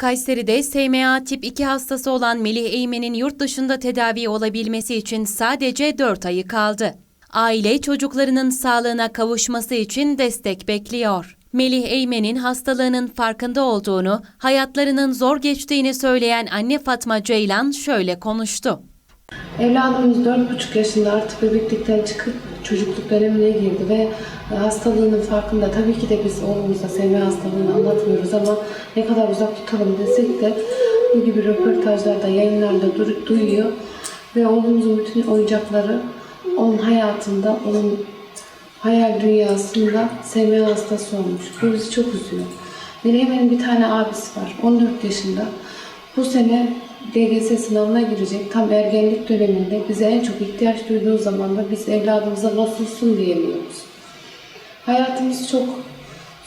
Kayseri'de SMA tip 2 hastası olan Melih Eymen'in yurt dışında tedavi olabilmesi için sadece 4 ayı kaldı. Aile çocuklarının sağlığına kavuşması için destek bekliyor. Melih Eymen'in hastalığının farkında olduğunu, hayatlarının zor geçtiğini söyleyen anne Fatma Ceylan şöyle konuştu. Evladımız 4,5 yaşında artık bebeklikten çıkıp çocukluk dönemine girdi ve hastalığının farkında. Tabii ki de biz oğlumuza SMA hastalığını anlatmıyoruz ama ne kadar uzak tutalım desek de bu gibi röportajlarda, yayınlarda duyuyor. Ve oğlumuzun bütün oyuncakları onun hayatında, onun hayal dünyasında SMA hastası olmuş. Bu bizi çok üzüyor. Melih'in bir tane abisi var, 14 yaşında. Bu sene DGS sınavına girecek. Tam ergenlik döneminde bize en çok ihtiyaç duyduğu zaman da biz evladımıza nasılsın diyemiyoruz. Hayatımız çok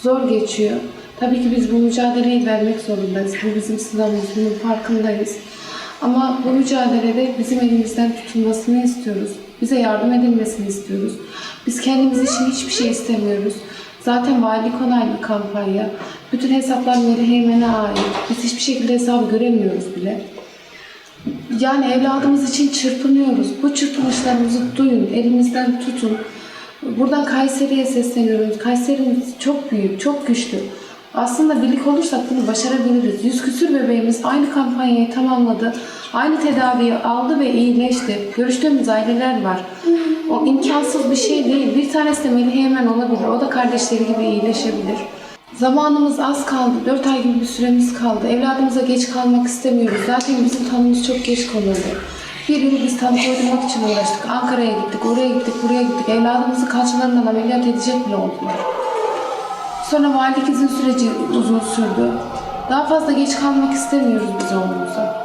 zor geçiyor. Tabii ki biz bu mücadeleyi vermek zorundayız. Bu bizim sınavımız, bunun farkındayız. Ama bu mücadelede bizim elimizden tutulmasını istiyoruz. Bize yardım edilmesini istiyoruz. Biz kendimiz için hiçbir şey istemiyoruz. Zaten valilik onaylı kampanya. Bütün hesaplar Melih Eymen'e ait. Biz hiçbir şekilde hesabı göremiyoruz bile. Yani evladımız için çırpınıyoruz. Bu çırpınışlarımızı duyun, elimizden tutun. Buradan Kayseri'ye sesleniyoruz. Kayserimiz çok büyük, çok güçlü. Aslında birlik olursak bunu başarabiliriz. Yüz küsür bebeğimiz aynı kampanyayı tamamladı. Aynı tedaviyi aldı ve iyileşti. Görüştüğümüz aileler var. O imkansız bir şey değil. Bir tanesi de Melih Eymen olabilir. O da kardeşleri gibi iyileşebilir. Zamanımız az kaldı. 4 ay gibi bir süremiz kaldı. Evladımıza geç kalmak istemiyoruz. Zaten bizim tanımız çok geç konuldu. Bir yıl biz tam koydurmak için uğraştık. Ankara'ya gittik, oraya gittik, buraya gittik. Evladımızı kalçalarından ameliyat edecek bile oldular. Sonra valilik izin süreci uzun sürdü. Daha fazla geç kalmak istemiyoruz biz oğlumuza.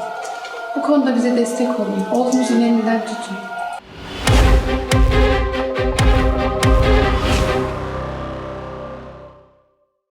Bu konuda bize destek olun. Oğlumuzun elinden tutun.